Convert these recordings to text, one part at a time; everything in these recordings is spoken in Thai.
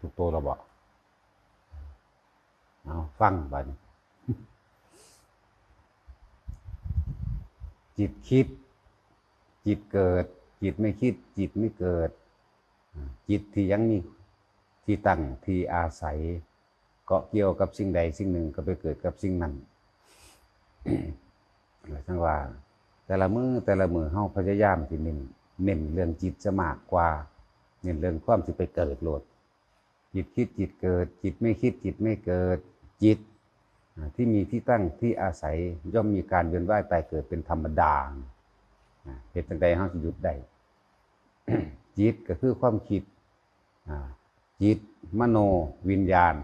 ถูกตัวเราบอกเอาฟังบัดนจิตคิด จิตเกิด จิตไม่คิด จิตไม่เกิด จิตที่ยังมีที่ตั้งที่อาศัย เกาะเกี่ยวกับสิ่งใดสิ่งหนึ่งก็ไปเกิดกับสิ่งนั้นทั้งว่า แต่ละมือแต่ละมือเฮาพยายามที่เน้นเน้นเรื่องจิตจะมากกว่า เน้นเรื่องความที่ไปเกิดโลด จิตคิดจิตเกิด จิตไม่คิดจิตไม่เกิดจิตที่มีที่ตั้งที่อาศัยย่อมมีการเวียนว่ายตายเกิดเป็นธรรมดาเหตุใดเฮาสิหยุดได้จิตก็คือความคิดจิตมโนวิญญาณ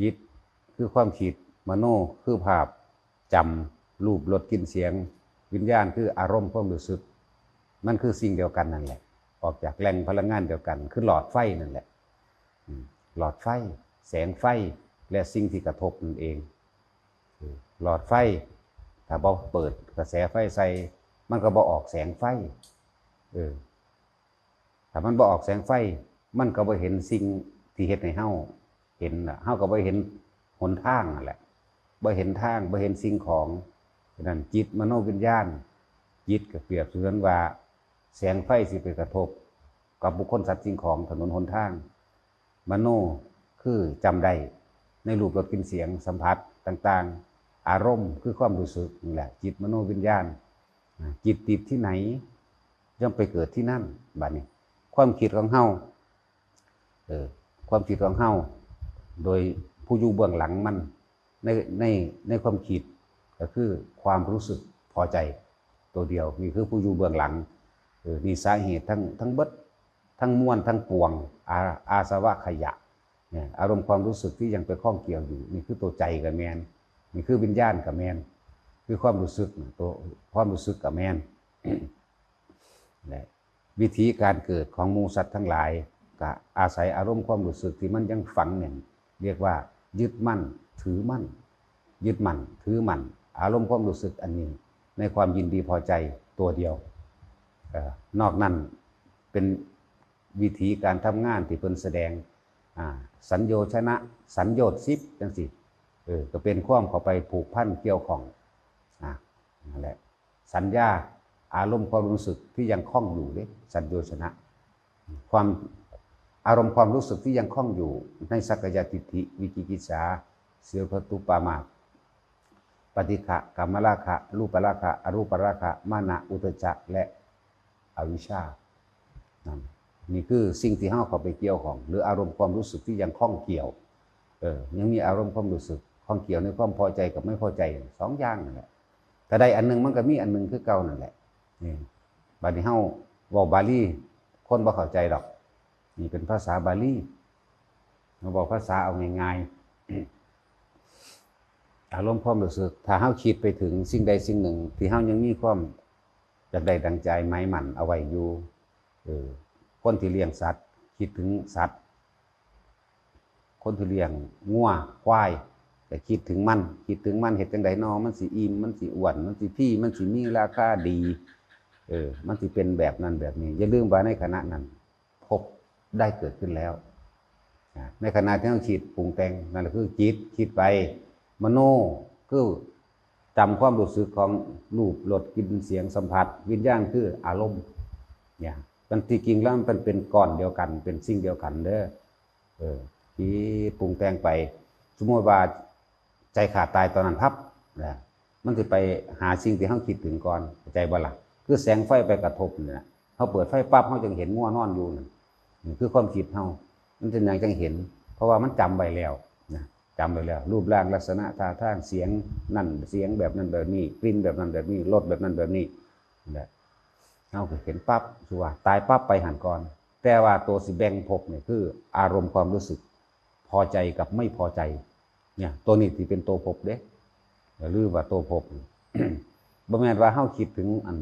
จิตคือความคิดมโนคือภาพจำรูปรสกลิ่นเสียง วิญญาณคืออารมณ์ความรู้สึก มันคือสิ่งเดียวกันนั่นแหละ ออกจากแหล่งพลังงานเดียวกัน คือหลอดไฟนั่นแหละ หลอดไฟ แสงไฟและสิ่งที่กระทบนั่นเอง หลอดไฟ ถ้าบอเปิดกระแสไฟใส่ มันก็บอออกแสงไฟเออถ้ามันบอออกแสงไฟ มันก็บ่เห็นสิ่งที่เฮ็ดให้เฮาเห็นเฮาก็บ่เห็นหนทางนั่นแหละบ่เห็นทางบ่เห็นสิ่งของนั้นจิตมโนวิญญาณ จิตก็เปรียบเสมือนว่า แสงไฟสิไปกระทบ กับบุคคลสัตว์สิ่งของถนนหนทาง มโนคือจำได้ในรูปรสกลิ่นเสียงสัมผัสต่างๆ อารมณ์คือความรู้สึกนี่แหละ จิตมโนวิญญาณ จิตติดที่ไหนย่อมไปเกิดที่นั่นบัดนี้ ความคิดของเฮาเออความคิดของเฮาโดยผู้อยู่เบื้องหลังมันในในในความคิดก็คือความรู้สึกพอใจตัวเดียวนี่คือผู้อยู่เบื้องหลังเออนี่สาเหตุทั้งทั้งเบิด ทั้งมวลทั้งปวงอาอาสวะขยะเนี่ยอารมณ์ความรู้สึกที่ยังไปข้องเกี่ยวอยู่ นี่คือตัวใจกับแมนนี่คือวิญญาณกับแมนคือความรู้สึกตัวความรู้สึกกับแมนและวิธีการเกิดของมูสัตว์ทั้งหลายก็อาศัยอารมณ์ความรู้สึกที่มันยังฝังเนี่ยเรียกว่า ยึดมั่น ถือมั่น ยึดมั่น ถือมั่น อารมณ์ความรู้สึกอันนี้ ในความยินดีพอใจตัวเดียว นอกนั้นเป็น วิธีการทำงานที่เพิ่นแสดงอ่าสัญโยชนะ สัญโยชน์ซิปจังสิเออก็เป็นความเข้าไปผูกพันเกี่ยวของอ่านั่นแหละสัญญาอารมณ์ความรู้สึกที่ยังคล้องอยู่เด้สัญโยชนะ ความอารมณ์ความรู้สึกที่ยังคล้องอยู่ ในสักยทิฏฐิวิจิกิจาเสือพตุปามาปฏิฆะกรรมราคะรูปราคะอรูปราคะมานะอุตจักและอวิชชานั่น นี่คือสิ่งที่ห้าเข้าไปเกี่ยวของ หรืออารมณ์ความรู้สึกที่ยังคล้องเกี่ยวเออยังมีอารมณ์ความรู้สึกคล้องเกี่ยวในความพอใจกับไม่พอใจสองอย่างนั่นแหละแต่ใดอันหนึงมันก็มีอันหนึงคือเก่านั่นแหละนี่บัดนี้เฮาเว้าบาลีคนบ่เข้าใจดอก นี่เป็นภาษาบาลีเราบอกภาษาเอาง่ายๆอารมณ์ความรู้สึก ถ้าเฮาคิดไปถึงสิ่งใดสิ่งหนึ่ง ที่เฮายังมีความอยากได้ดังใจไม้หมันเอาไว้อยู่เออ คนที่เลี้ยงสัตว์ คิดถึงสัตว์ คนที่เลี้ยงงัวควายแต่คิดถึงมัน คิดถึงมันเห็ดจังไดนอมันสิอิ่มมันสิอ้วน มันสิพี่ มันสิมีราคาดี เออ มันสิเป็นแบบนั้นแบบนี้ อย่าลืมว่าในขณะนั้น พบได้เกิดขึ้นแล้ว ในขณะที่เราคิดปรุงแต่งนั่นแหละคือจิตคิดไป มโนคือจำความรู้สึกของรูปรสกลิ่นเสียงสัมผัส วิญญาณคืออารมณ์เนี่ย มันที่จริงแล้วมันเป็นก้อนเดียวกัน เป็นสิ่งเดียวกันเด้อเออที่ปรุงแต่งไป สมมติว่าใจขาดตายตอนนั้นพับนะมันจะไปหาสิ่งที่เขาคิดถึงก่อนใจบ่ละคือแสงไฟไปกระทบเนี่ยเขาเปิดไฟปั๊บเขาจึงเห็นง่วนอนอยู่นั่นนี่คือความคิดเขามันจะยังจังเห็น เพราะว่ามันจำไปแล้วนะจำไปแล้ว รูปร่างลักษณะท่าทางเสียงนั่นเสียงแบบนั้นแบบนี้กลิ่นแบบนั้นแบบนี้รสแบบนั้นแบบนี้นะ เขาก็เห็นปั๊บชัวาตายปั๊บไปหันก่อน แต่ว่าตัวสิแบ่งภพเนี่ยคือ อารมณ์ความรู้สึก พอใจกับไม่พอใจ เนี่ย ตัวนี้ที่เป็นตัวภพเด้อย่าลืมว่าตัวภพบ่แม่นว่าเฮาคิดถึงอัน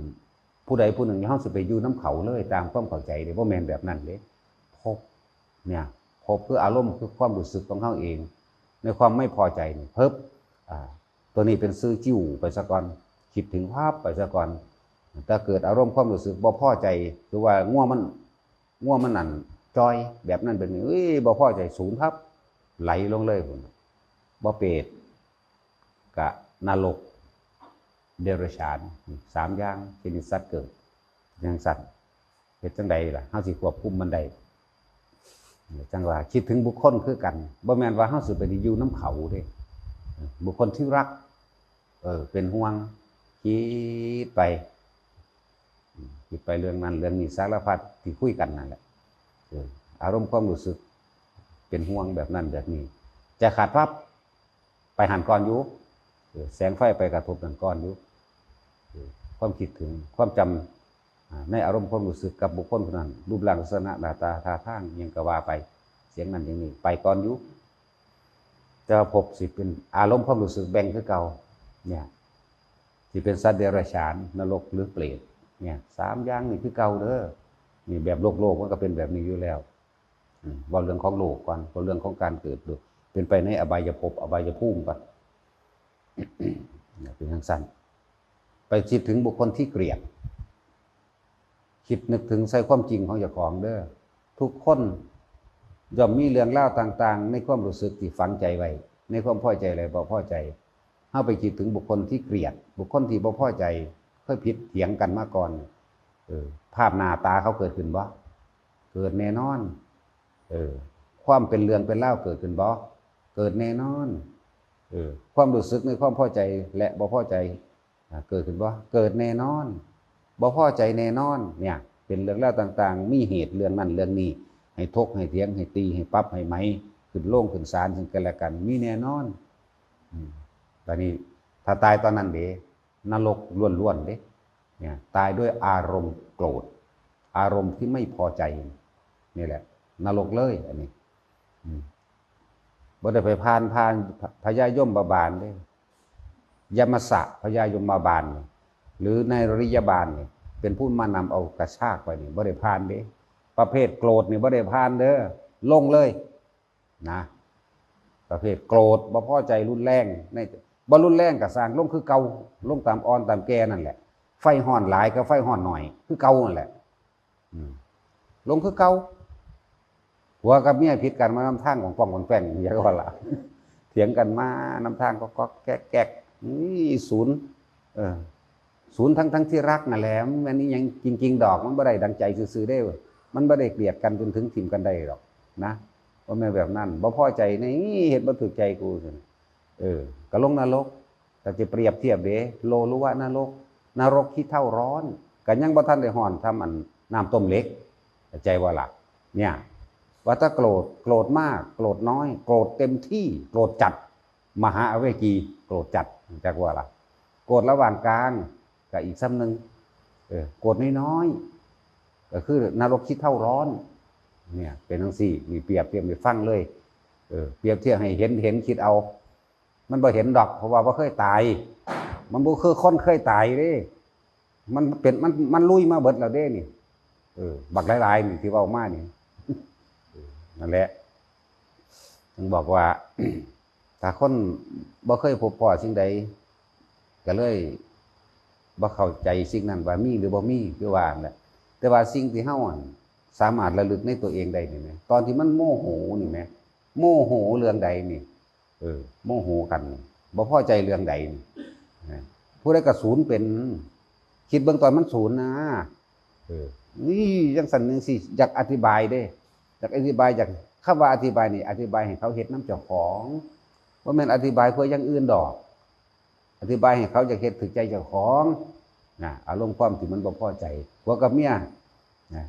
ผู้ใดผู้หนึ่งเฮาสิไปอยู่น้ำเขาเลย ตามความเข้าใจเด้บ่แม่นแบบนั้นเด้ภพเนี่ยภพคืออารมณ์คือความรู้สึกของเฮาเอง ในความไม่พอใจนี่เพิ่บอ่าตัวนี้เป็นซื้อจิ้วไปซะก่อนคิดถึงภาพไปซะก่อน ถ้าเกิดอารมณ์ความรู้สึกบ่พอใจคือว่าง่วงมันง่วงมันนั่นจอยแบบนั้นแบบนี้เอ้ยบ่พอใจศูนย์ครับ ไหลลงเลยพุ่นบ่เปรตกะนรกเดรัจฉานสามอย่างชนิดสัตว์เกิดอย่างสัตว์เป็นจังใดล่ะเฮาสิควบคุมมันได้จังว่าคิดถึงบุคคลคือกันบ่แมนว่าเฮาสิไปอยู่น้ำเขาเด้บุคคลที่รัก เออเป็นห่วงคิดไป คิดไปเรื่องนั้น เรื่องนี้สารพัดที่คุยกันนั่นแหละอารมณ์ความรู้สึก เป็นห่วงแบบนั้นแบบนี้ จะขาดพับไปหันก่อนอยู่แสงไฟไปกระทบกันก่อนอยู่ความคิดถึงความจำอ่าในอารมณ์ความรู้สึกกับบุคคลคนนั้นรูปร่างลักษณะหน้าตาท่าทางยังกะว่าไปเสียงนั้นอย่างนี้ไปก่อนอยู่จะพบสิเป็นอารมณ์ความรู้สึกแบ่งคือเก่าเนี่ยที่เป็นสัตว์เดรัจฉานนรกหรือเปรต เนี่ยสามอย่างนี่คือเก่าเด้อนี่แบบโลกโลกมันก็เป็นแบบนี้อยู่แล้วว่าเรื่องของโลกก่อนว่าเรื่องของการเกิดดูเป็นไปในอบายภพอบายภูมิก่อนเนี่ยเป็นทางสั้นไปคิดถึงบุคคลที่เกลียด คิดนึกถึงใส่ความจริงของเจ้าของเด้อทุกคนย่อมมีเรื่องเล่าต่างๆ ในความรู้สึกที่ฝังใจไว้ ในความพอใจอะไรบ่พอใจเข้าไปคิดถึงบุคคลที่เกลียด บุคคลที่บ่พอใจ เคยผิดเถียงกันมาก่อนเออ ภาพหน้าตาเขาเกิดขึ้นบ่เกิดแน่นอน เออ ความเป็นเรื่องเป็นเล่าเกิดขึ้นบ่เกิดแน่นอนเออความรู้สึกในความพอใจและบ่พอใจเกิดขึ้นบ่เกิดแน่นอนบ่พอใจแน่นอน เนี่ย เป็นเรื่องเล่าต่างๆ มีเหตุเรื่องนั้นเรื่องนี้ ให้ทกให้เถียงให้ตีให้ปรับให้ไหมขึ้นโล่งขึ้นศาลซึ่งกันและกัน มีแน่นอนอืมตอนนี้ถ้าตายตอนนั้นเด้ นรกล้วนๆเด้เนี่ยตายด้วยอารมณ์โกรธ อารมณ์ที่ไม่พอใจ นี่แหละ นรกเลยอันนี้บ่ได้ไปพานพานพญายมบาบาลเด้ยมสะพญายมบาบาลนี่หรือในริยบาลนี่ยเป็นผู้มานำเอากระชากไปนี่บ่ได้พานเด้ประเภทโกรธนี่บ่ได้พานเด้อลงเลย นะ ประเภทโกรธบ่พอใจรุนแรงใน บ่รุนแรงกับสร้างลงคือเกาลงตามอ่อนตามแก่นั่นแหละ ไฟห่อนหลายกับไฟห่อนหน่อย คือเกานั่นแหละลงคือเกาหัวกับเมียผิดกันมานำทางของป้องของแป้งอย่างก็ว่าละเถียงกันมานำทางก็ก็แก๊กแก๊กนี่ศูนย์เออศูนย์ทั้งทั้งที่รักนั่นแหละมันนี่ยังจริง ๆ ดอกมันบ่ได้ดังใจซื่อได้ว้ยมันบ่ได้เกลียดกันจนถึงทิมกันได้หรอกนะว่าแม่แบบนั้นบ่พอใจนี่เฮ็ดบ่ถูกใจกูซั่น เออก็ลงนรกแต่จะเปรียบเทียบเด้โลรู้ว่านรก นรกที่เท่าร้อนก็ยังบ่ทันได้ฮ้อนทำอันน้ำต้มเล็กใจว่าหล่ะเนี่ยว่าถ้าโกรธโกรธมาก โกรธน้อย โกรธเต็มที่โกรธจัด มหาอเวกีโกรธจัดจักว่าล่ะโกรธระหว่างกลางกับอีกซ้ำหนึ่งเออโกรธน้อยๆก็คือนรกคิดเท่าร้อน เนี่ย เป็นทั้งสี่มีเปรียบเทียบไปฟังเลยเออเปรียบเทียบให้เห็นเห็นคิดเอา มันบ่เห็นดอก เพราะว่าบ่เคยตาย มันบ่คือคนเคยตายเด้ มันเป็นมันมันลุยมาเบิดแล้วเด้นี่เออบักหลายๆนี่ที่เว้ามานี่นั่นแหละถึงบอกว่าถ้าคนบ่เคยพบพ่อสิ่งใดก็เลยบ่เข้าใจสิ่งนั้นว่ามีหรือบ่มีคือว่านั่นแหละแต่ว่าสิ่งที่เฮาอะสามารถระลึกในตัวเองได้นี่แหมตอนที่มันโมโหนี่แหมโมโหเรื่องใดนี่ เออโมโหกันนี่บ่พอใจเรื่องใดนี่นะผู้ใดก็ศูนเป็น คิดเบื้องตอนมันศูนย์นะเออนี่จังสันหนึงสิอยากอธิบายเด้อยากอธิบายอยากคำว่าอธิบายนี่ อธิบายให้เขาเฮ็ดน้ำเจ้าของว่าแม่นอธิบายเพื่อย่างอื่นดอก อธิบายให้เขาจะเฮ็ดถึกใจเจ้าของนะอารมณ์ความที่มันบ่พอใจผัวกับเมียนะ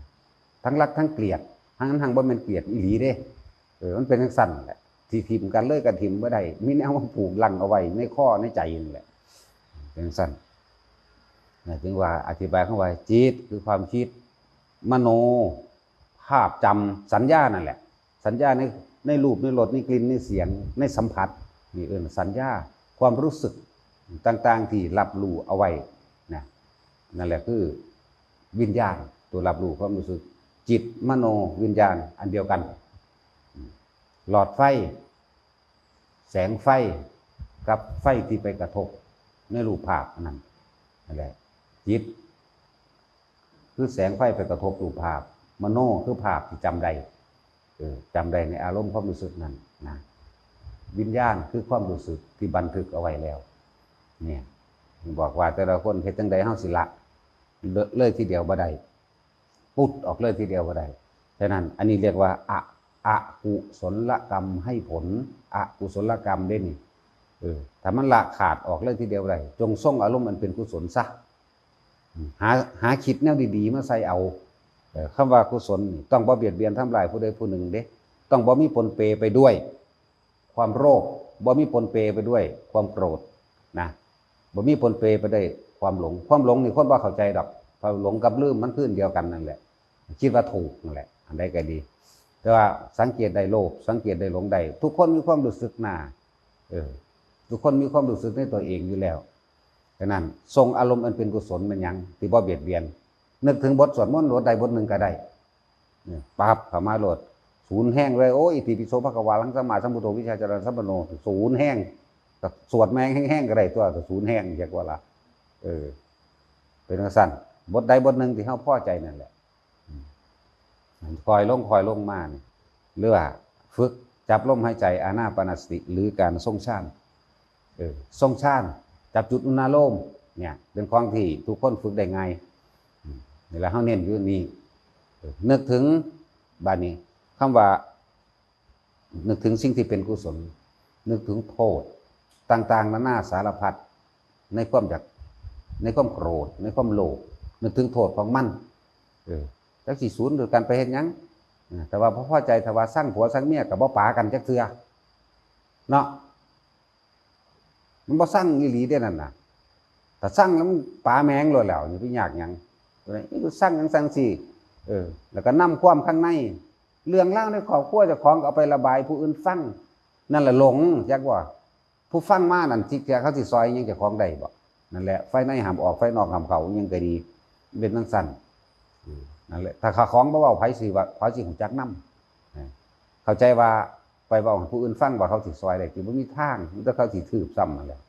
ทั้งรักทั้งเกลียดทั้งนั้นทั้งบ่แม่นเกลียดอีหลีเด้เออมันเป็นจังซั่นแหละ ที่ทิมกันเลยกันทิมบ่ได้มีแนวมาปลูกลังเอาไว้ในข้อในใจนี่แหละเป็นจังซั่นนะถึงว่าอธิบายเข้าไว้จิตคือความคิด มโน ภาพจำสัญญานั่นแหละ สัญญาในในรูปในรสในกลิ่นในเสียงในสัมผัสนี่เอิ้นสัญญาความรู้สึกต่าง ๆ ที่รับรู้เอาไว้นะนั่นแหละคือวิญญาณตัวรับรู้ความรู้สึก จิตมโนวิญญาณอันเดียวกัน หลอดไฟ แสงไฟกับไฟที่ไปกระทบในรูปภาพนั้นนั่นแหละจิต คือแสงไฟไปกระทบรูปภาพ มโนคือภาพที่จำได้เออจำได้ในอารมณ์ความรู้สึกนั้นนะวิญญาณคือความรู้สึกที่บันทึกเอาไว้แล้ว เนี่ยบอกว่าแต่ละคนเฮ็ดจังใดเฮาสิละเลเลยทีเดียวบ่ได้ปุดออกเลยทีเดียวบ่ได้ฉะนั้น อันนี้เรียกว่าอะ อะกุศลกรรมให้ผลอะกุศลกรรมเด้นี่เออถ้ามันละขาดออกเลยทีเดียวได้จงส่งอารมณ์มันเป็นกุศลซะหาหาคิดแนวดีๆมาใส่เอาเออคำว่ากุศลต้องบ่เบียดเบียนทำลายผู้ใดผู้หนึ่งเด้ ต้องบ่มีปนเปไปด้วย ความโรคบ่มีปนเปไปด้วย ความโกรธนะบ่มีปนเปไปด้วยความหลง ความหลงนี่คนบ่เข้าใจดอกเพราะหลงกับลืมมันพื้นเดียวกันนั่นแหละ คิดว่าถูกนั่นแหละ อันใดก็ดี แต่ว่าสังเกตได้โลภสังเกตได้หลงได้ทุกคนมีความรู้สึกหนาเออทุกคนมีความรู้สึกในตัวเองอยู่แล้วดังนั้นทรงอารมณ์อันเป็นกุศลมันยังที่บ่เบียดเบียน นึกถึงบทสวดมนต์บทใดบทหนึ่งก็ได้เนี่ยปั๊บขามาโหลดศูนย์แห้งเลยโอ้ยอิติปิโสภะวาลังสมาสัมพุทโธวิชาจารณสัมปันโนศูนย์แห้งสวดแมงแห้งๆก็ได้ตัวแต่ศูนย์แห้งเรียกว่าละเออเป็นสั้นบทใดบทหนึ่งที่เขาพ่อใจนั่นแหละ คอยลงคอยลงมาเนี่ยหรือว่าฝึกจับลมหายใจอานาปานสติ หรือการทรงชาติเออทรงชาติจับจุดอุณาโลมเนี่ยเป็นของที่ทุกคนฝึกได้ง่ายอืมนี่แหละเขาเน้นอยู่นี่เนึกถึงบานี้คำว่า นึกถึงสิ่งที่เป็นกุศล นึกถึงโทษ ต่างๆนานาสารพัดในความอยากในความโกรธ ในความโลภนึกถึงโทษของมันเออ จักสิศูนย์หรือการไปเห็นยังแต่ว่าพอพอใจถ้าว่าสร้างผัวสร้างเมียกับบ่ปากันจักเทือเนาะมันบ่สร้างอีหลีได้นั่นน่ะแต่สร้างแล้วมันปาแมงเลยแล้วนี่ไปยากยังนี่ก็สร้างยังสร้างสิเออ แล้วก็นํความข้างใน เรื่องเล่าในครอบครัวเจะของเอาไประบายผู้อื่นฟังนั่นแหละหลงจักว่า ผู้ฟังมานั่นที่แกเขาสิซอยยังเจะของได้บ่นั่นแหละไฟในหามออกไฟนอกหามเขายังก็ดีเป็นทั้งสั้นอืม นั่นแหละถ้าขาของบ่เว้าไผสิว่าเขาสิหูจักนำเข้าใจว่าไปเว้าให้ผู้อื่นฟังว่าเขาสิซอยได้คือบ่มีทางมันต้องเขาสิถืบซ้ำนั่นแหละ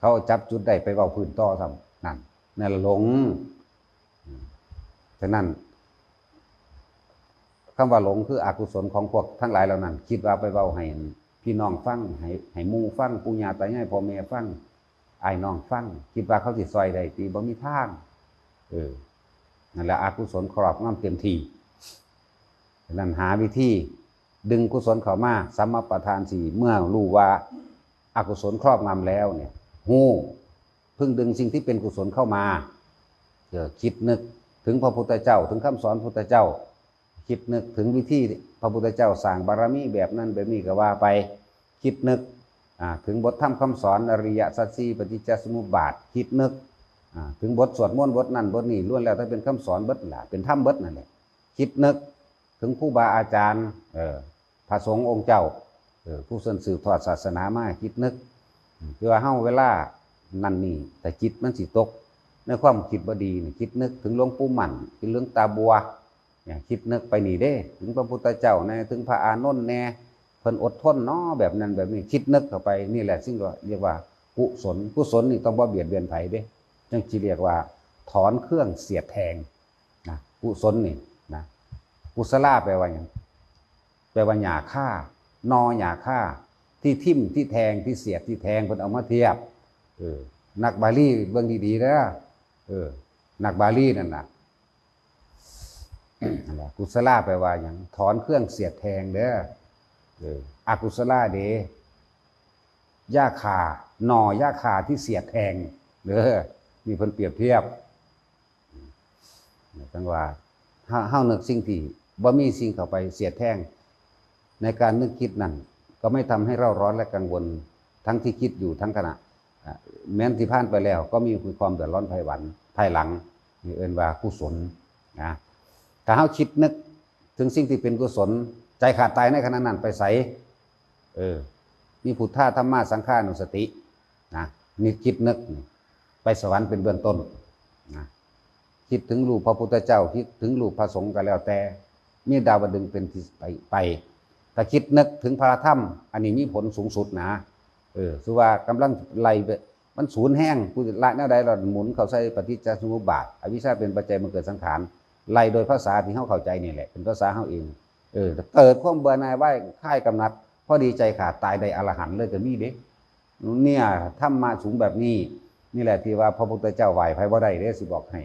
เขาจับจุดได้ไปเว้าพื้นต่อซ้ำนั่นนั่นหลงฉะนั้นคำว่าหลงคืออกุศลของพวกทั้งหลายเหล่านั้น คิดว่าไปเว้าให้พี่น้องฟังให้ให้หมู่ฟังปู่ย่าตายายพ่อแม่ฟังไอ้น้องฟัง คิดว่าเขาสิซอยได้ตีบ่มีทางเออ นั่นแหละอกุศลครอบงำเต็มที่ฉะนั้นหาวิธีดึงกุศลเข้ามาสัมมาประธานสี่เมื่อรู้ว่าอากุศลครอบงำแล้วเนี่ยหู้เพิ่งดึงสิ่งที่เป็นกุศลเข้ามาเออคิดนึกถึงพระพุทธเจ้า ถึงคำสอนพระพุทธเจ้า คิดนึกถึงวิธีพระพุทธเจ้าสร้างบารมีแบบนั้นแบบนี้ก็ว่าไปคิดนึกถึงบทธรรมคำสอนอริยสัจสี่ปฏิจจสมุปบาท คิดนึก ถึงบทสวดมนต์บทนั้นบทนี้ล้วนแล้วถ้าเป็นคำสอนบิดล่ะเป็นธรรมบิดนั่นแหละคิดนึกถึงผู้บาอาจารย์เออพระสงฆ์องค์เจ้าเออผู้สนสืบทอดศาสนามาคิดนึกคือว่าเฮาเวลานั่นนี่แต่จิตมันสิตก ในความคิดบดีนี่คิดนึกถึงหลวงปู่หมันคิดเรื่องตาบัวเนี่ยคิดนึกไปนี่เด้ ถึงพระพุทธเจ้าแน่ถึงพระอานนท์แน่เพิ่นอดทนเนาะแบบนั้นแบบนี้คิดนึกเข้าไปนี่แหละซึ่งเรียกว่ากุศลกุศลนี่ต้องบ่เบียดเบียนไผเด้ จังสิเรียกว่า ถอนเครื่องเสียดแทงนะกุศลนี่นะกุศลาแปลว่าหยังแปลว่าหญ้าฆ่านอหญ้าฆ่า ที่ทิ่มที่แทงที่เสียดที่แทงเพิ่นเอามาเทียบเออนักบาลีเบิ่งดีๆนะเออนักบาลีนั่นน่ะนั่นแหละกุศลาแปลว่าอย่างถอนเครื่องเสียดแทงเด้อเอออกุศลาเดย่าคาหนอย่าคาที่เสียดแทงเด้อ มีเพิ่นเปรียบเทียบจังว่าเฮาเฮานึกสิ่งที่บ่มีสิ่งเข้าไปเสียแทงในการนึกคิดนั่นก็ไม่ทำให้เราร้อนและกังวลทั้งที่คิดอยู่ทั้งขณะแม้นที่ผ่านไปแล้ว ก็มีความเดือดร้อนภายหวันภายหลังนี่เอินว่ากุศลนะถ้าเฮาคิดนึกถึงสิ่งที่เป็นกุศล ใจขาดตายในขณะนั้นไปใสเออมีพุทธาธรรมะสังฆานุสตินะนี่คิดนึกนี่ ไปสวรรค์เป็นเบื้องต้นนะคิดถึงรูปพระพุทธเจ้า คิดถึงรูปพระสงฆ์ก็แล้วแต่มีดาวดึงเป็นที่ไปไปถ้าคิดนึกถึงพระธรรม อันนี้มีผลสูงสุดนะเออคือว่ากำลังไหลไปมันสูญแห้งผู้ละแนวใดเราหมุนเข้าใส่ปฏิจจสมุปบาท อวิชชาเป็นปัจจัยมันเกิดสังขารไล่โดยภาษาที่เฮาเข้าใจนี่แหละเป็นภาษาเฮาเองเออเกิดความเบื่อหน่ายไหวค่ายกำนัดพอดีใจขาดตายได้อรหันเลยก็มีเด็กเนี่ยถ้ำมาสูงแบบนี้ นี่แหละที่ว่าพระพุทธเจ้าไหวไพ่บ่ได้เด้สิบอกให้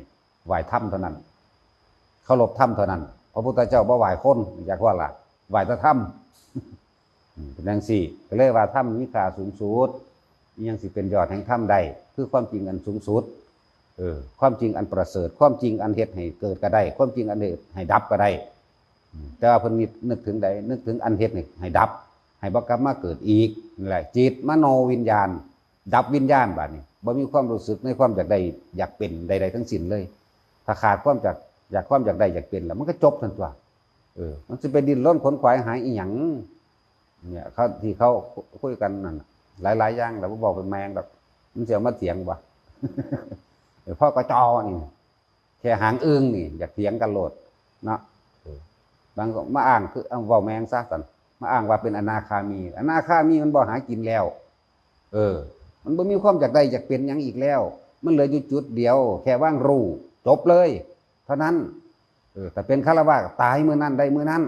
ไหวถ้ำเท่านั้นเคารพถ้ำเท่านั้น พระพุทธเจ้าบ่ไหวคนอยากว่าล่ะไหวแต่ถ้ำเป็นจังสี่ก็เลยว่าถ้ำมีค่าสูงสุดยังสิเป็นยอดแห่งถ้ำใดคือความจริงอันสูงสุดเออความจริงอันประเสริฐ ความจริงอันเฮ็ดให้เกิดก็ได้ ความจริงอันเฮ็ดให้ดับก็ได้ แต่ว่าเพิ่นนึกถึงใดนึกถึงอันเฮ็ดให้ดับ ให้บ่กลับมาเกิดอีกนี่แหละจิตมโนวิญญาณ ดับวิญญาณบัดนี้บ่มีความรู้สึกในความอยากได้อยากเป็นใด ๆ ทั้งสิ้นเลย ถ้าขาดความจากอยากความอยากได้อยากเป็นแล้ว มันก็จบทันตัวเออ มันจะไปดิ้นรนขนขวายหายอีหยังเนี่ยเขาที่เขาคุยกันนั่นหลายๆอย่างแล้วบ่บอกเป็นแมงแบบมันเสียมาเถียงบ่เออพ่อกระจอนี่แค่หางอึ้งนี่ อยากเถียงกันโหลดเนาะเออบางก็มาอ้างคือเอาว้าแมงซะสันมาอ้างว่าเป็นอนาคามี อนาคามีมันบ่หากินแล้ว เออ มันบ่มีความอยากได้อยากเป็นหยังอีกแล้ว มันเหลืออยู่จุดเดียว แค่ว่างรู้จบเลย เท่านั้นเออแต่เป็นคารวะก็ตายเมื่อนั้นได้เมื่อนั้น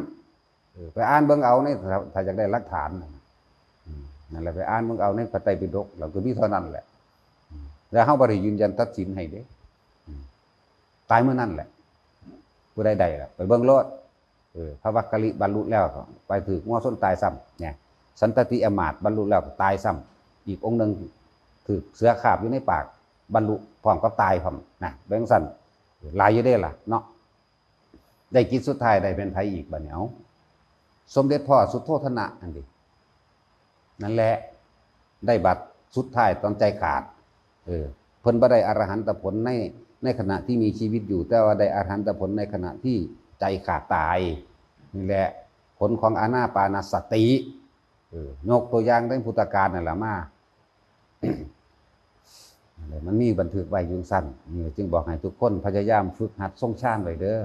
เออไปอ่านเบิ่งเอาในถ้าถ้าอยากได้หลักฐานนั่นแหละไปอ่านเบิ่งเอาในพระไตรปิฎกเราก็มีเท่านั้นแหละแล้วเฮาบ่ได้ยืนยันตัดสินให้เด้ตายเมื่อนั้นแหละผู้ใดใดล่ะไปเบิ่งโลดเออพระวักกะลิบรรลุแล้วไปถืองัวส้นตายซ้ำเนี่ยสันตติอมาตบรรลุแล้วตายซ้ำอีกองค์หนึ่ง ถือเสือขาบอยู่ในปาก บรรลุพร้อมก็ตายพร้อมนะแบงสันลายอยู่ได้ล่ะเนาะได้กิจสุดท้ายได้เป็นไผอีกบัดเนีเอาสมเด็จพ่อสุโธธนะอันนี้นั่นแหละได้บัตรสุดท้ายตอนใจขาด เออเพิ่นบ่ได้อรหันตผลในในขณะที่มีชีวิตอยู่ แต่ว่าได้อรหันตผลในขณะที่ใจขาดตายนี่แหละ ผลของอานาปานสติเออยกตัวอย่างในพุทธการนั่นแหละมา มันมีบันทึกไว้ยุงสั้นนี่จึงบอกให้ทุกคนพยายามฝึกหัดทรงชาติไว้เด้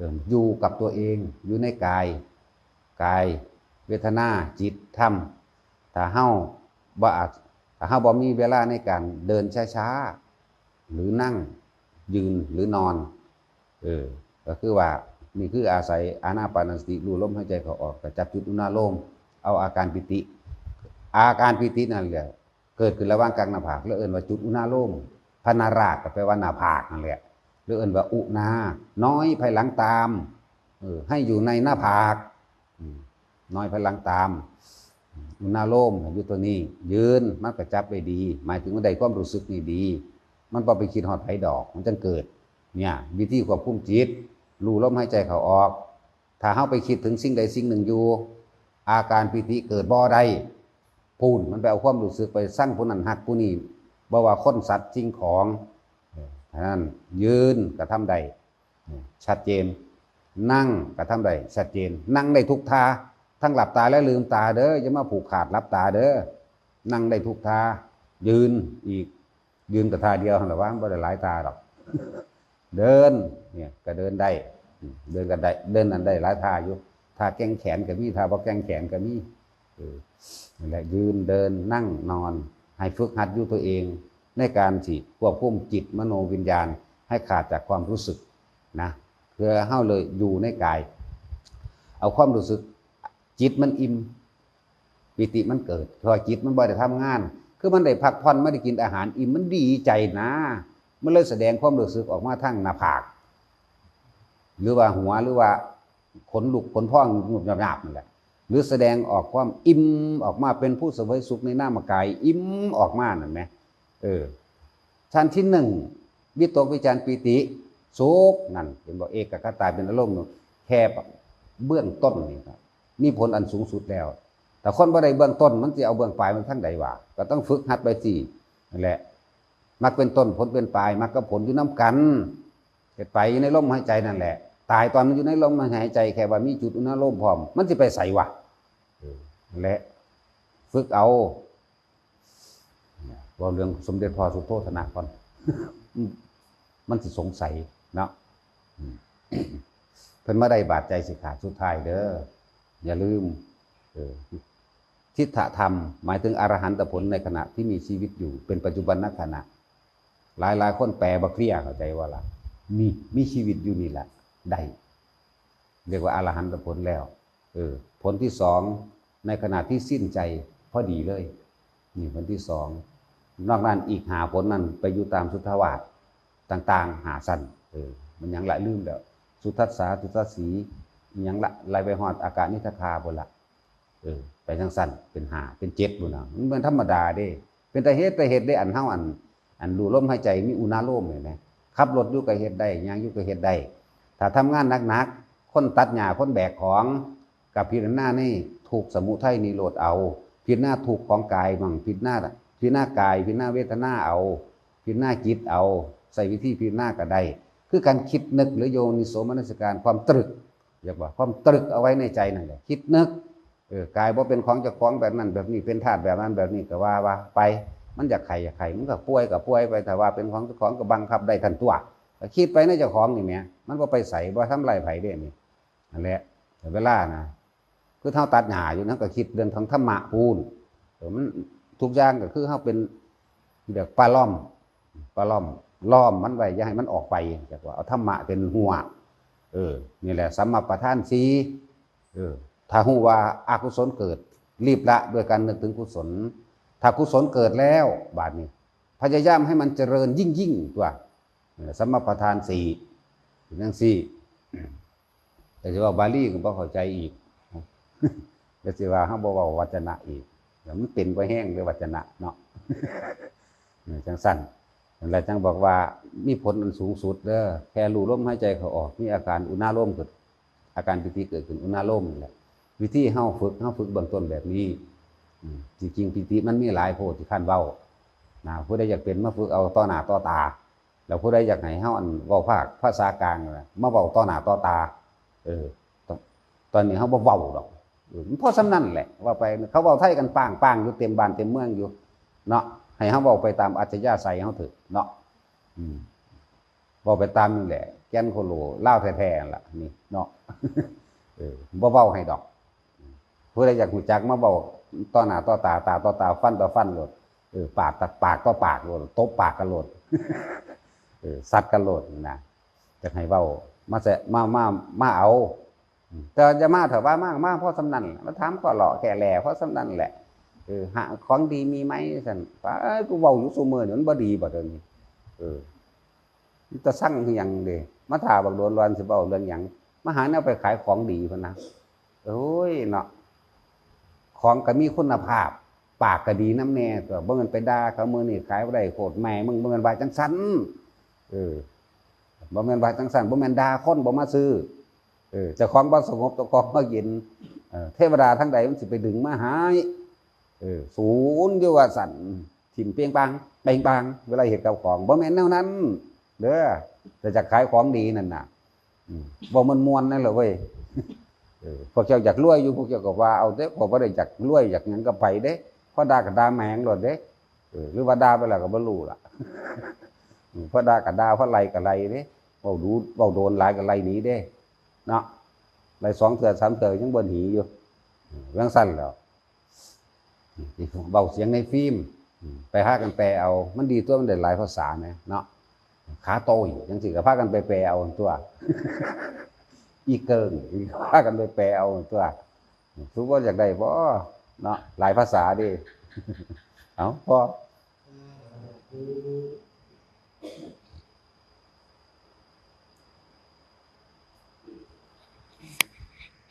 ออยู่กับตัวเองอยู่ในกาย กาย เวทนาจิตธรรมถ้าเฮาบ่อาจถ้าเฮาบ่มีเวลาในการเดินช้าๆหรือนั่งยืนหรือนอนเออก็คือว่านี่คืออาศัยอานาปานสติรู้ลมหายใจเขาออกก็จับจุดอุณาโลมเอาอาการปิติ อาการปิตินั่นแหละ เกิดขึ้นระหว่างกลางหน้าผากแล้วเอิ้นว่าจุดอุณาโลมพนารากก็แปลว่าหน้าผากนั่นแหละหรือเอิ้นว่าอุนา น้อยภายหลังตามเออให้อยู่ในหน้าผากน้อยภายหลังตาม อุณาโลมอยู่ตัวนี้ ยืนมันก็จับไปดี หมายถึงว่าใดความรู้สึกนี่ดี มันพอไปคิดหอดไผดอก มันจังเกิด เนี่ยวิธีควบคุมจิตรู้ลมหายใจเขาออก ถ้าเฮาไปคิดถึงสิ่งใดสิ่งหนึ่งอยู่ อาการปิติเกิดบ่ได้ พูนมันไปเอาความรู้สึกไปสร้างผู้นั้นหักผู้นี้บ่ว่าคนสัตว์สิ่งของนั้นยืนกระทำใดชัดเจน นั่งกระทำใดชัดเจน นั่งได้ทุกท่าทั้งหลับตาและลืมตาเด้ออย่ามาผูกขาดหลับตาเด้อนั่งได้ทุกท่ายืนอีก ยืนกับท่าเดียวหรือว่าบ่ได้หลายท่าหรอกเดินเนี่ยก็เดินได้ เดินกันได้ เดินนั้นได้หลายท่าอยู่ท่าแกงแขนก็มีท่าบ่แกงแขนก็มีเออนั่ และยืนเดินนั่งนอน ให้ฝึกหัดอยู่ตัวเอง ในการที่ควบคุมจิตมโนวิญญาณ ให้ขาดจากความรู้สึกนะเพื่อเฮาเลยอยู่ในกาย เอาความรู้สึก จิตมันอิ่มปิติมันเกิดพราะว่าจิตมันบ่ได้ทำงาน คือมันได้พักผ่อนไม่ได้กินอาหารอิ่มมันดีใจนะ มันเลยแสดงความรู้สึกออกมาทั้งหน้าผาก หรือว่าหัวหรือว่าขนลุกขนพองหนุบหยาบๆนั่นแหละ รือแสดงออกความอิ่มออกมาเป็นผู้เสวยสุขในหน้ามกาย อิ่มออกมานั่นไหมเออชั้นที่หนึ่งวิตกวิจารปีติสุขนั่นเป็นบอกเอกกตายเป็นอารมณ์แค่เบื้องต้นนี่ครับนี่ผลอันสูงสุดแล้ว แต่คนบ่ได้เบื้องต้น มันจะเอาเบื้องปลายมันทั้งใดวะก็ต้องฝึกหัดไปสินั่นแหละมักเป็นต้นผลเป็นปลายมักกับผลอยู่น้ำกันเกิดไปอยู่ในลมหายใจนั่นแหละ ตายตอนมันอยู่ในลมหายใจแค่ว่ามีจุดอุณหภูมิพร้อม มันจะไปใส่วะ และฝึกเอาว่าเรื่องสมเด็จพ่อสุโธธนะก่อน มันสิสงสัยเนาะเพิ่นมาได้บาดใจสิขาดสุดท้ายเด้ออย่าลืมทิฏฐธรรม หมายถึงอรหันตผลในขณะที่มีชีวิตอยู่เป็นปัจจุบันนขณะ หลายหลายคนแปลบักเครียเข้าใจว่าล่ะมีมีชีวิตอยู่นี่แหละได้เรียกว่าอรหันตผลแล้วเออผลที่สอง ในขณะที่สิ้นใจพอดีเลย นี่ผลที่สองนอกนั้นอีกหาผลนั้นไปอยู่ตามสุทธวาสต่างๆ หาสันเออมันยังละลืมแล้ว สุทัสสาสุทัสสียังละไล่ไปหอดอากาศนิทคาบนละเออไปจังสั้นเป็นหาเป็นเจ็ดบุญนะมันเป็นธรรมดาเด้ เป็นแต่เหตุแต่เหตุได้อันเท่าอัน อันดูลมหายใจมีอุณาโลมเลยนะขับรถอยู่กับเหตุได้ยางอยู่กับเหตุได้ถ้าทำงานหนักๆคนตัดหญ้าคนแบกของกับพิรณานี่ ถูกสมุทัยนิโรธเอา พิจารณาถูกของกายมั่งพิจารณาพิจารณากายพิจารณาเวทนาเอา พิจารณาจิตเอา ใส่วิธีพิจารณาก็ได้ คือการคิดนึกหรือโยนิโสมนสิการความตรึกเรียกว่าความตรึกเอาไว้ในใจนั่นแหละคิดนึกเออกายว่าเป็นของเจ้าของแบบนั้นแบบนี้เป็นธาตุแบบนั้นแบบนี้ก็ว่าว่าไป มันอยากไข่อยากไข่มันก็ป่วยก็ป่วยไปแต่ว่าเป็นของเจ้าของก็บังคับได้ทันตัวคิดไปในเจ้าของนี่แหม่มันก็ไปใส่บ่ทำลายไผได้นี่นั่นแหละแต่เวลานะ คือเท่าตัดหญ้าอยู่นั้นก็คิดเรื่องทางธรรมะพูนมันทุกอย่างก็คือเฮาเป็นเด็กปลาล้อมปลาล้อมล้อมมันไว้อย่าให้มันออกไปจากว่าเอาธรรมะเป็นหัวเออนี่แหละสัมมาประธานสีเออถ้าหูว่าอากุศลเกิด รีบละด้วยการนึกถึงกุศล ถ้ากุศลเกิดแล้วบาดนี้ พยายามให้มันเจริญยิ่งยิ่งตัวสัมมาประธานสี่นทั้งสี่แต่จะว่าบาลีก็บ่เข้าใจอีก แต่สิว่าเขาบอกว่าวัจนะอีกเดี๋ยวมันเป็นไปแห้งเลยวัจนะเนาะจังสั้นนั่นแหละจังบอกว่ามีผลอันสูงสุดเด้อแค่รู้ลมหายใจเขาออก มีอาการอุณาโลมเกิด อาการปิติเกิดขึ้นอุณาโลมนี่แหละวิธีเฮาฝึกเฮาฝึกเบื้องต้นแบบนี้จริงๆปิติมันมีหลายโพดที่ขั้นเว้านะผู้ใดอยากเป็นมาฝึกเอาต่อหน้าต่อตาแล้วผู้ใดอยากให้เฮาอันเว้าภาคภาษากลางมาเว้าต่อหน้าต่อตา เออ ตอนนี้เฮาบ่เว้าดอก พอสำนั่นแหละว่าไปเขาเว้าไทยกันป้างป้างอยู่เต็มบ้านเต็มเมืองอยู่ เนาะให้เฮาเว้าไปตามอัจฉริยะใส่เฮาเถอะเนาะอืมเว้าไปตามนี่แหละ แกนโคโลเล่าแท้ๆล่ะนี่เนาะเออบ่เว้าให้ดอกผู้ใดอยากหูจักมาบอกต่อหน้าต่อตาตาต่อตาฟันต่อฟันโลดเออปากตัดปากต่อปากโลดตบปากกันโลดเออซัดกันโลดนะจะให้เว้ามาแสมามามาเอา แต่จะมาเถอะว่ามากมากเพราะสำนันมาถามก็หล่อแก่แหล่เพราะสำนันแหละเออหาของดีมีไหมสันว่าเอ้ยกูเว้าอยู่ซุมือนี่มันบ่ดีบ่เดี๋ยวนี้เออจะสั่งคือหยังเด้มาถาบักโดนวันสิเว้าเรื่องหยังมาหาแนวไปขายของดีพนนะโอ้ยเนาะของก็มีคุณภาพ ปากก็ดีน้ำแน่ตัวบ่เงินไปด่าเขามือนี่ขายบ่ได้โคตรแม่มึงบ่เงินบาจังสันเออบ่แม่นบาจังสันบ่แม่นด่าคนบ่มาซื้อ เออเจ้าของบ่สงบเจ้าของบ่เย็นเทวดาทั้งใดมันสิไปดึงมาหายศูนย์อยู่ว่าสั่นทิ่มเปียงปังเปียงปังเวลาเฮ็ดกับของบ่แม่นแนวนั้นเด้อแต่จะขายของดีนั่นน่ะบ่มันมวนนั่นเหรอเว้ยพวกเจ้าอยากรวยอยู่พวกเจ้าก็ว่าเอาเด้ขอบ่ได้อยากรวยอยากหยังก็ไปเด้พอดาก็ด่าแมงโลดเด้ออหรือว่าดาไปแล้วก็บ่รู้ล่ะอืมพอดาก็ด่าพอไล่ก็ไล่เด้เว้าดูเว้าโดนหลายก็ไล่นี้เด้ เนาะไล่สองเทื่อสามเทื่อยังบ่หนีอยู่เรื่องสั้นแล้วนี่เบาเสียงในฟิล์มไปหากันแปลเอา มันดีตัวมันได้หลายภาษาแหมเนาะขาโตอยู่จังซี่ก็พากันไปแปลเอาตัว อีเกิงพากันไปแปลเอาตัวทุกว่าอยากได้บ่เนาะหลายภาษาดิเอาพอ